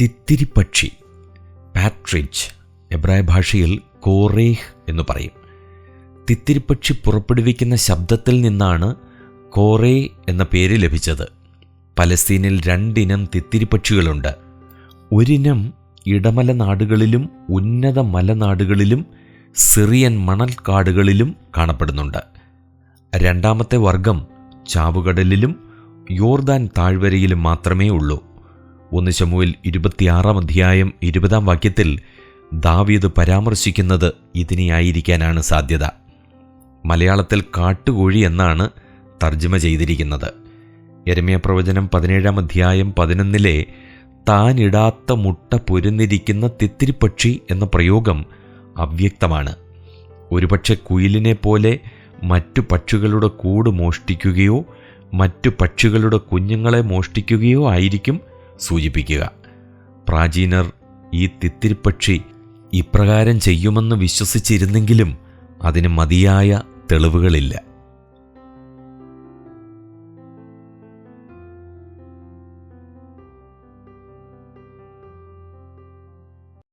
തിത്തിരിപ്പക്ഷി പാട്രിഡ്ജ് എബ്രായ ഭാഷയിൽ കോറേഹ് എന്ന് പറയും. തിത്തിരിപ്പക്ഷി പുറപ്പെടുവിക്കുന്ന ശബ്ദത്തിൽ നിന്നാണ് കോറേ എന്ന പേര് ലഭിച്ചത്. പലസ്തീനിൽ രണ്ടിനം തിത്തിരിപ്പക്ഷികളുണ്ട്. ഒരിനം ഇടമല നാടുകളിലും ഉന്നത മലനാടുകളിലും സിറിയൻ മണൽക്കാടുകളിലും കാണപ്പെടുന്നുണ്ട്. രണ്ടാമത്തെ വർഗം ചാവുകടലിലും യോർദാൻ താഴ്വരയിലും മാത്രമേ ഉള്ളൂ. ഒന്ന് ചമുവിൽ ഇരുപത്തിയാറാം അധ്യായം ഇരുപതാം വാക്യത്തിൽ ദാവീദ് പരാമർശിക്കുന്നത് ഇതിനെയായിരിക്കാനാണ് സാധ്യത. മലയാളത്തിൽ കാട്ടുകോഴി എന്നാണ് തർജമ ചെയ്തിരിക്കുന്നത്. യരമ്യ പ്രവചനം പതിനേഴാം അധ്യായം പതിനൊന്നിലെ താനിടാത്ത മുട്ട പൊരുന്നിരിക്കുന്ന തിത്തിരിപ്പക്ഷി എന്ന പ്രയോഗം അവ്യക്തമാണ്. ഒരുപക്ഷെ കുയിലിനെ പോലെ മറ്റു പക്ഷികളുടെ കൂട് മോഷ്ടിക്കുകയോ മറ്റു പക്ഷികളുടെ കുഞ്ഞുങ്ങളെ മോഷ്ടിക്കുകയോ ആയിരിക്കും സൂചിപ്പിക്കുക. പ്രാചീനർ ഈ തിത്തിരിപ്പക്ഷി ഇപ്രകാരം ചെയ്യുമെന്ന് വിശ്വസിച്ചിരുന്നെങ്കിലും അതിന് മതിയായ തെളിവുകളില്ല.